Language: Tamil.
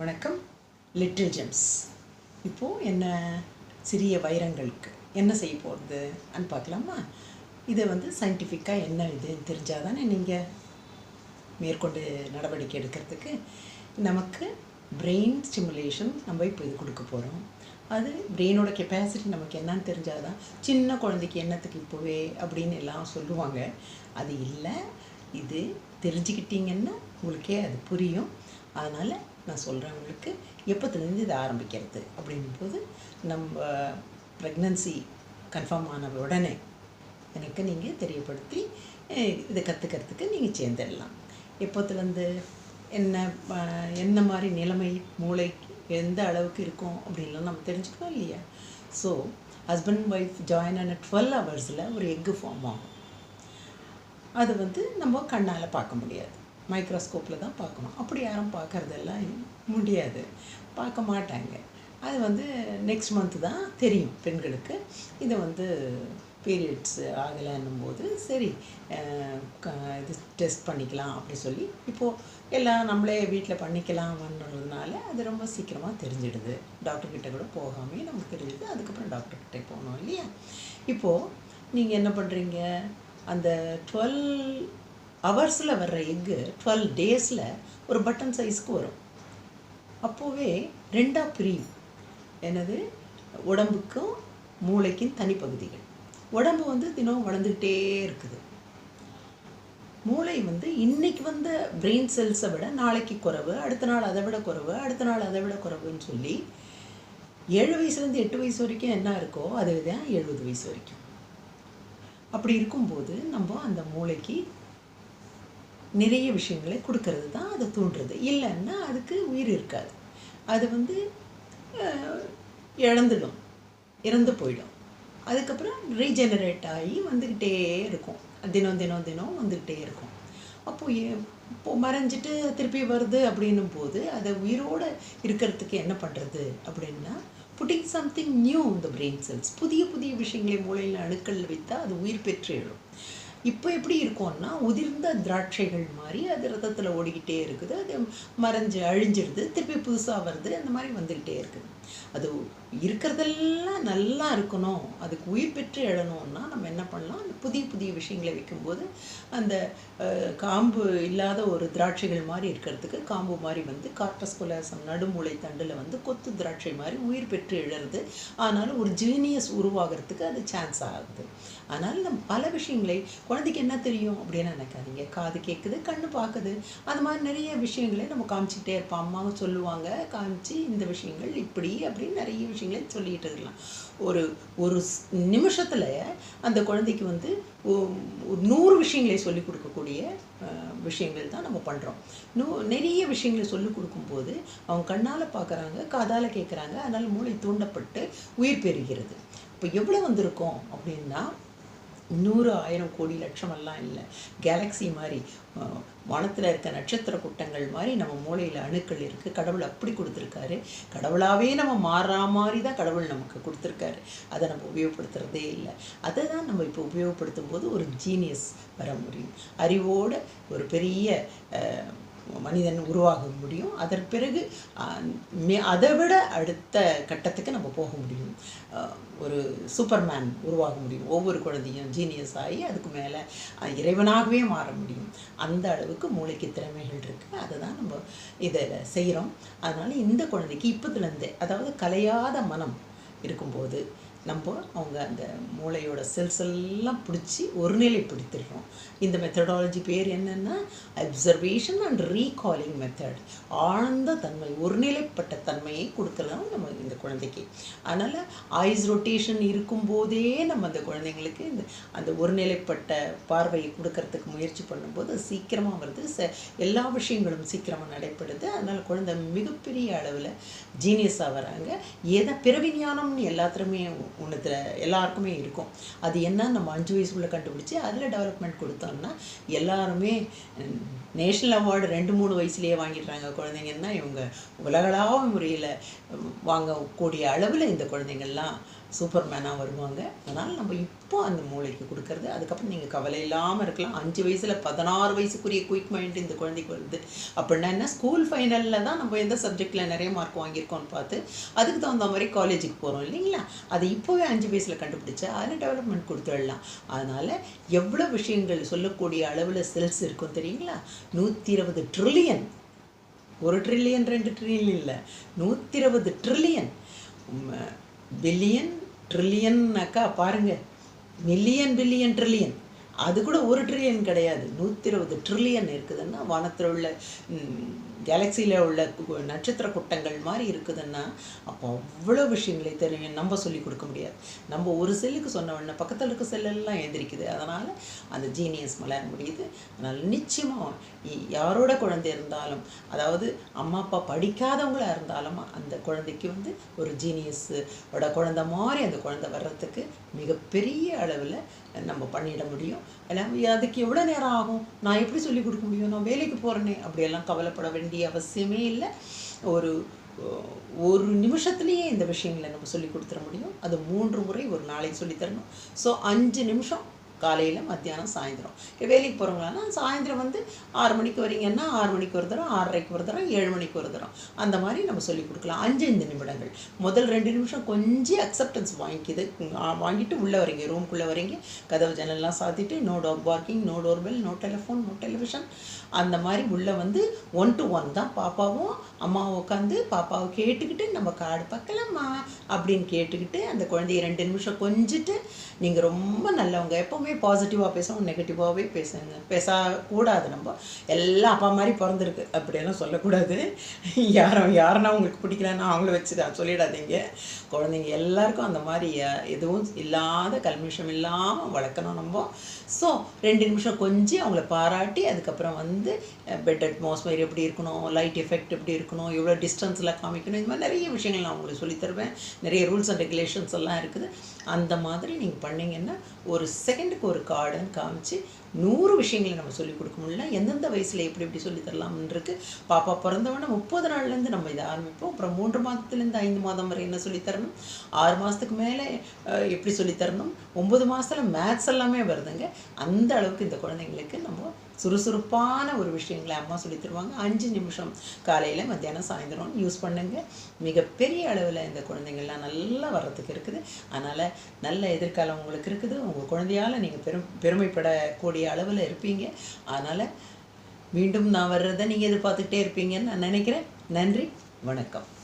வணக்கம். லிட்டில் ஜெம்ஸ் இப்போது என்ன சிறிய வைரங்களுக்கு என்ன செய்ய போகிறது அன்னு பார்க்கலாமா? இதை வந்து சயின்டிஃபிக்காக என்ன இதுன்னு தெரிஞ்சால் தானே நீங்கள் மேற்கொண்டு நடவடிக்கை எடுக்கிறதுக்கு. நமக்கு பிரெயின் ஸ்டிமுலேஷன் நம்ம இப்போ இது கொடுக்க போகிறோம் அது பிரெயினோட கெப்பாசிட்டி நமக்கு என்னன்னு தெரிஞ்சால் தான் சின்ன குழந்தைக்கு என்னத்துக்கு இப்போவே அப்படின்னு எல்லாம் சொல்லுவாங்க. அது இல்லை. இது தெரிஞ்சுக்கிட்டீங்கன்னா உங்களுக்கே அது புரியும். அதனால் நான் சொல்கிறேன் உங்களுக்கு எப்போத்துலேருந்து இதை ஆரம்பிக்கிறது? அப்படின்போது நம்ம ப்ரெக்னன்சி கன்ஃபார்ம் ஆன உடனே எனக்கு நீங்கள் தெரியப்படுத்தி இதை கற்றுக்கிறதுக்கு நீங்கள் சேர்ந்துடலாம். எப்போத்துலேருந்து என்ன என்ன மாதிரி நிலைமை மூளை எந்த அளவுக்கு இருக்கும் அப்படின்லாம் நம்ம தெரிஞ்சுக்கணும் இல்லையா? ஸோ ஹஸ்பண்ட் ஒய்ஃப் ஜாயின் ஆன டுவெல் ஹவர்ஸில் ஒரு எக்கு ஃபார்ம் ஆகும். அது வந்து நம்ம கண்ணால் பார்க்க முடியாது. மைக்ரோஸ்கோப்பில் தான் பார்க்கணும். அப்படி யாரும் பார்க்குறதெல்லாம் முடியாது. பார்க்க மாட்டாங்க. அது வந்து நெக்ஸ்ட் மந்த்து தான் தெரியும் பெண்களுக்கு. இதை வந்து பீரியட்ஸ் ஆகலைன்னும் போது சரி க- இது டெஸ்ட் பண்ணிக்கலாம் அப்படி சொல்லி இப்போது எல்லாம் நம்மளே வீட்டில் பண்ணிக்கலாம்ன்றதுனால அது ரொம்ப சீக்கிரமாக தெரிஞ்சிடுது. டாக்டர்கிட்ட கூட போகாமே நமக்கு தெரிஞ்சிடுது. அதுக்கப்புறம் டாக்டர்கிட்ட போகணும் இல்லையா? இப்போது நீங்கள் என்ன பண்ணுறீங்க அந்த டுவெல் ஹவர்ஸில் வர்ற எக்கு டுவெல் டேஸில் ஒரு பட்டன் சைஸ்க்கு வரும். அப்போவே ரெண்டாக பிரியும். எனது உடம்புக்கும் மூளைக்கும் தனிப்பகுதிகள் உடம்பு வந்து தினம் வளர்ந்துக்கிட்டே இருக்குது. மூளை வந்து இன்னைக்கு வந்த பிரெயின் செல்ஸை விட நாளைக்கு குறைவு அடுத்த நாள் அதை விட குறைவு அடுத்த நாள் அதை விட குறைவுன்னு சொல்லி ஏழு வயசுலேருந்து எட்டு வயசு வரைக்கும் என்ன இருக்கோ அது தான் எழுபது வயசு வரைக்கும். அப்படி இருக்கும்போது நம்ம அந்த மூளைக்கு நிறைய விஷயங்களை கொடுக்கறது தான் அதை தூண்டுறது. இல்லைன்னா அதுக்கு உயிர் இருக்காது. அது வந்து இழந்துடும். இறந்து போயிடும். அதுக்கப்புறம் ரீஜெனரேட் ஆகி வந்துக்கிட்டே இருக்கும். தினம் தினம் தினம் வந்துக்கிட்டே இருக்கும். அப்போது ஏ- இப்போ மறைஞ்சிட்டு திருப்பி வருது அப்படின்னும் போது அதை உயிரோடு இருக்கிறதுக்கு என்ன பண்ணுறது அப்படின்னா புட்டிங் சம்திங் நியூ இந்த பிரெயின் செல்ஸ் புதிய புதிய விஷயங்களை மூளையில் அணுக்களில் வைத்தால் அது உயிர் பெற்று எழும். இப்போ எப்படி இருக்கும்னா உதிர்ந்த திராட்சைகள் மாதிரி அது ரத்தத்தில் ஓடிக்கிட்டே இருக்குது. அது மறைஞ்சு அழிஞ்சிடுது திருப்பி புதுசாக வருது. அந்த மாதிரி வந்துக்கிட்டே இருக்குது. அது இருக்கிறதெல்லாம் நல்லா இருக்கணும் அதுக்கு உயிர் பெற்று எழணும்னா நம்ம என்ன பண்ணலாம்? அந்த புதிய புதிய விஷயங்களை வைக்கும்போது அந்த காம்பு இல்லாத ஒரு திராட்சைகள் மாதிரி இருக்கிறதுக்கு காம்பு மாதிரி வந்து கார்பஸ்குலசம் நடுமூளை தண்டில் வந்து கொத்து திராட்சை மாதிரி உயிர் பெற்று எழறது. ஆனாலும் ஒரு ஜீனியஸ் உருவாகிறதுக்கு அது சான்ஸ் ஆகுது. அதனால் நம்ம பல விஷயங்களை குழந்தைக்கு என்ன தெரியும் அப்படின்னு நினைக்காதீங்க. காது கேட்குது கண்ணு பார்க்குது அது மாதிரி நிறைய விஷயங்களை நம்ம காமிச்சிக்கிட்டே இருப்போம். அம்மாவும் சொல்லுவாங்க காமிச்சு இந்த விஷயங்கள் இப்படி அப்படின்னு நிறைய விஷயங்களையும் சொல்லிக்கிட்டு இருக்கலாம். ஒரு ஒரு நிமிஷத்தில் அந்த குழந்தைக்கு வந்து நூறு விஷயங்களை சொல்லிக் கொடுக்கக்கூடிய விஷயங்கள் தான் நம்ம பண்ணுறோம் நூ நிறைய விஷயங்களை சொல்லிக் கொடுக்கும்போது அவங்க கண்ணால் பார்க்குறாங்க காதால் கேட்குறாங்க அதனால் மூளை தூண்டப்பட்டு உயிர் பெறுகிறது இப்போ எவ்வளோ வந்திருக்கோம் அப்படின்னா நூறு ஆயிரம் கோடி லட்சம் எல்லாம் இல்லை. கேலக்ஸி மாதிரி வானத்தில் இருக்க நட்சத்திர கூட்டங்கள் மாதிரி நம்ம மூளையில் அணுக்கள் இருக்குது கடவுள் அப்படி கொடுத்துருக்காரு. கடவுளாகவே நம்ம மாறா மாதிரி தான் கடவுள் நமக்கு கொடுத்துருக்காரு. அதை நம்ம உபயோகப்படுத்துறதே இல்லை. அதை தான் நம்ம இப்போ உபயோகப்படுத்தும் போது ஒரு ஜீனியஸ் வர முடியும். அறிவோட ஒரு பெரிய மனிதன் உருவாக முடியும். அதன் பிறகு மே- அதை விட அடுத்த கட்டத்துக்கு நம்ம போக முடியும். ஒரு சூப்பர்மேன் உருவாக முடியும். ஒவ்வொரு குழந்தையும் ஜீனியஸ் ஆகி அதுக்கு மேலே இறைவனாகவே மாற முடியும். அந்த அளவுக்கு மூளைக்கு திறமைகள் இருக்குது அதை தான் நம்ம இதில் செய்கிறோம் அதனால் இந்த குழந்தைக்கு இப்போதுலேருந்தே அதாவது கலையாத மனம் இருக்கும்போது நம்ம அவங்க அந்த மூளையோட செல்ஸ் எல்லாம் பிடிச்சி ஒருநிலைப்படுத்திடுறோம் இந்த மெத்தடாலஜி பேர் என்னென்னா அப்சர்வேஷன் அண்ட் ரீகாலிங் மெத்தட் ஆழ்ந்த தன்மை ஒருநிலைப்பட்ட தன்மையை கொடுக்கலாம் நம்ம இந்த குழந்தைக்கு. அதனால் ஐஸ் ரொட்டேஷன் இருக்கும்போதே நம்ம அந்த குழந்தைங்களுக்கு இந்த அந்த ஒருநிலைப்பட்ட பார்வையை கொடுக்கறதுக்கு முயற்சி பண்ணும்போது சீக்கிரமாக வருது. ச எல்லா விஷயங்களும் சீக்கிரமாக நடைபெறுது. அதனால் குழந்தை மிகப்பெரிய அளவில் ஜீனியஸாக வராங்க. எதை பிறவி ஞானம்னு எல்லாத்துலேயுமே ஒன்றுத்தில் எல்லாருக்குமே இருக்கும். அது என்ன நம்ம அஞ்சு வயசுக்குள்ளே கண்டுபிடிச்சி அதில் டெவலப்மெண்ட் கொடுத்தோம்னா எல்லாருமே நேஷ்னல் அவார்டு ரெண்டு மூணு வயசுலேயே வாங்கிடுறாங்க குழந்தைங்கன்னா இவங்க உலகளாவ முறையில் வாங்கக்கூடிய அளவில் இந்த குழந்தைங்கள்லாம் சூப்பர்மேனாக வருவாங்க. அதனால் நம்ம இப்போ அந்த மூளைக்கு கொடுக்கறது. அதுக்கப்புறம் நீங்கள் கவலை இல்லாமல் இருக்கலாம். அஞ்சு வயசில் பதினாறு வயசுக்குரிய குயிக் மைண்ட் இந்த குழந்தைக்கு வருது. அப்படின்னா என்ன? ஸ்கூல் ஃபைனலில் தான் நம்ம எந்த சப்ஜெக்டில் நிறைய மார்க் வாங்கியிருக்கோம்னு பார்த்து அதுக்கு தகுந்த மாதிரி காலேஜுக்கு போகிறோம் இல்லைங்களா? அது இப்போவே அஞ்சு வயசில் கண்டுபிடிச்சா அதில் டெவலப்மெண்ட் கொடுத்துடலாம் அதனால் எவ்வளோ விஷயங்கள் சொல்லக்கூடிய அளவில் செல்ஸ் இருக்கும் தெரியுங்களா? நூற்றி இருபது ட்ரில்லியன் ஒரு ட்ரில்லியன் ரெண்டு ட்ரில்லியன் இல்லை. நூற்றி இருபது ட்ரில்லியன் பில்லியன் ட்ரில்லியன்னாக்கா பாருங்க. மில்லியன் பில்லியன் ட்ரில்லியன் அது கூட ஒரு ட்ரில்லியன் கிடையாது. நூற்றி இருபது ட்ரில்லியன் இருக்குதுன்னா வானத்தில் உள்ள கேலக்சியில் உள்ள நட்சத்திர கூட்டங்கள் மாதிரி இருக்குதுன்னா அப்போ அவ்வளோ விஷயங்களை தெரியும். நம்ம சொல்லி கொடுக்க முடியாது. நம்ம ஒரு செல்லுக்கு சொன்ன உடனே பக்கத்தில் இருக்க செல்லெல்லாம் எந்திரிக்குது. அதனால் அந்த ஜீனியஸ் மலர முடியுது. அதனால் நிச்சயமாக யாரோட குழந்தை இருந்தாலும் அதாவது அம்மா அப்பா படிக்காதவங்களாக இருந்தாலும் அந்த குழந்தைக்கு வந்து ஒரு ஜீனியஸோட குழந்தை மாதிரி அந்த குழந்தை வர்றதுக்கு மிகப்பெரிய அளவில் நம்ம பண்ணிட முடியும். எல்லாம் அதுக்கு எவ்வளோ நேரம் ஆகும்? நான் எப்படி சொல்லி கொடுக்க முடியும்? நான் வேலைக்கு போகிறேனே அப்படியெல்லாம் கவலைப்பட வேண்டிய அவசியமே இல்லை. ஒரு ஒரு நிமிஷத்துலேயே இந்த விஷயங்களை நம்ம சொல்லி கொடுத்துட முடியும். அது மூன்று முறை ஒரு நாளைக்கு சொல்லித்தரணும் ஸோ அஞ்சு நிமிஷம் காலையில் மத்தியானம் சாயந்தரம். இப்போ வேலைக்கு போகிறவங்களாம் சாயந்தரம் வந்து ஆறு மணிக்கு வரீங்கன்னா ஆறு மணிக்கு ஒரு தரம் ஆறரைக்கு ஒரு தரம் ஏழு மணிக்கு ஒரு தரம் அந்த மாதிரி நம்ம சொல்லி கொடுக்கலாம். அஞ்சு ஐந்து நிமிடங்கள். முதல் ரெண்டு நிமிஷம் கொஞ்சம் அக்செப்டன்ஸ் வாங்கிக்குது. வாங்கிட்டு உள்ளே வரீங்க. ரூம்குள்ளே வரீங்க. கதவு ஜன்னல்லாம் சாத்திட்டு no door parking no door bell no telephone no television அந்த மாதிரி உள்ளே வந்து ஒன் டு ஒன் தான். பாப்பாவும் அம்மாவும் உட்காந்து பாப்பாவை கேட்டுக்கிட்டு நம்ம காடு பார்க்கலாமா அப்படின்னு கேட்டுக்கிட்டு அந்த குழந்தைய ரெண்டு நிமிஷம் கொஞ்சிட்டு நீங்கள் ரொம்ப நல்லவங்க. எப்போ எப்போவுமே பாசிட்டிவாக பேசணும் நெகட்டிவாகவே பேசுங்க. பேசக்கூடாது நம்ம. எல்லாம் அப்பா மாதிரி பிறந்திருக்கு. அப்படியெல்லாம் சொல்லக்கூடாது. யாரும் யாருன்னா உங்களுக்கு பிடிக்கலன்னா அவங்கள வச்சு சொல்லிடாதீங்க. குழந்தைங்க எல்லாருக்கும் அந்த மாதிரி எதுவும் இல்லாத கல்மிஷம் இல்லாமல் வளர்க்கணும் நம்ம. ஸோ ரெண்டு நிமிஷம் கொஞ்சம் அவங்கள பாராட்டி அதுக்கப்புறம் வந்து பெட் அட்மாஸ்பியர் எப்படி இருக்கணும் லைட் எஃபெக்ட் எப்படி இருக்கணும் எவ்வளோ டிஸ்டன்ஸில் காமிக்கணும் இது மாதிரி நிறைய விஷயங்கள் நான் உங்களுக்கு சொல்லித் தருவேன். நிறைய ரூல்ஸ் அண்ட் ரெகுலேஷன்ஸ் எல்லாம் இருக்குது. அந்த மாதிரி நீங்கள் பண்ணிங்கன்னா ஒரு ஒரு கார்டன் காமிச்சு நூறு விஷயங்களை நம்ம சொல்லிக் கொடுக்க முடியல. எந்தெந்த வயசில் எப்படி எப்படி சொல்லித் தரலாம்ன்றது பாப்பா பிறந்தவொடனே முப்பது நாள்லேருந்து நம்ம இதை ஆரம்பிப்போம். அப்புறம் மூன்று மாதத்துலேருந்து ஐந்து மாதம் வரை என்ன சொல்லித் தரணும்? ஆறு மாதத்துக்கு மேலே எப்படி சொல்லித் தரணும்? ஒம்பது மாதத்தில் மேத்ஸ் எல்லாமே வருதுங்க. அந்த அளவுக்கு இந்த குழந்தைங்களுக்கு நம்ம சுறுசுறுப்பான ஒரு விஷயங்களை அம்மா சொல்லித் தருவாங்க. அஞ்சு நிமிஷம் காலையில் மத்தியானம் சாயந்தரம் யூஸ் பண்ணுங்க. மிகப்பெரிய அளவில் இந்த குழந்தைங்கள்லாம் நல்லா வர்றதுக்கு இருக்குது. அதனால் நல்ல எதிர்காலம் உங்களுக்கு இருக்குது. உங்கள் குழந்தையால் நீங்கள் பெரும் பெருமைப்படக்கூடிய அளவில் இருப்பீங்க. அதனால் மீண்டும் நான் வர்றதை நீங்கள் எதிர்பார்த்துக்கிட்டே இருப்பீங்கன்னு நான் நினைக்கிறேன். நன்றி வணக்கம்.